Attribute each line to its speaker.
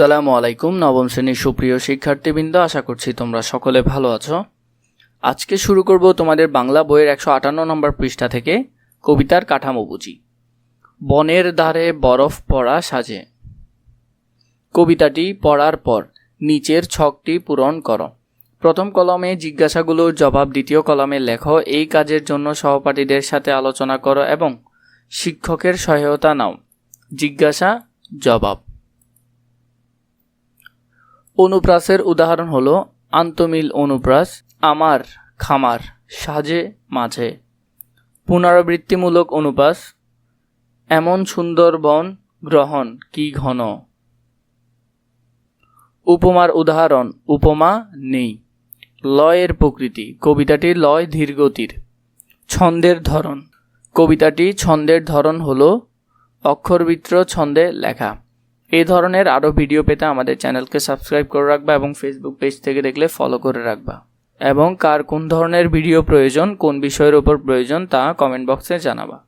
Speaker 1: আসসালামু আলাইকুম, নবম শ্রেণির সুপ্রিয় শিক্ষার্থীবৃন্দ, আশা করছি তোমরা সকলে ভালো আছো। আজকে শুরু করব তোমাদের বাংলা বইয়ের একশো আটান্ন নম্বর পৃষ্ঠা থেকে, কবিতার কাঠামো বুঝি। বনের ধারে বরফ পড়া সাজে। কবিতাটি পড়ার পর নিচের ছকটি পূরণ করো। প্রথম কলমে জিজ্ঞাসাগুলোর জবাব দ্বিতীয় কলমে লেখো, এই কাজের জন্য সহপাঠীদের সাথে আলোচনা করো এবং শিক্ষকের সহায়তা নাও। জিজ্ঞাসা, জবাব। অনুপ্রাসের উদাহরণ হলো, আন্তমিল অনুপ্রাস, আমার খামার, সাজে, মাঝে। পুনরাবৃত্তিমূলক অনুপ্রাস এমন সুন্দর বন গ্রহণ কি ঘন? উপমার উদাহরণ, উপমা নেই। লয়ের প্রকৃতি কবিতাটির লয় ধীরগতির। ছন্দের ধরন, কবিতাটি ছন্দের ধরন হল, অক্ষরবিত্র ছন্দে লেখা। এই ধরনের আরও ভিডিও পেতে আমাদের চ্যানেলকে সাবস্ক্রাইব করে রাখবা এবং ফেসবুক পেজ থেকে দেখলে ফলো করে রাখবা। এবং কার কোন ধরনের ভিডিও প্রয়োজন, কোন বিষয়ের ওপর প্রয়োজন তা কমেন্ট বক্সে জানাবা।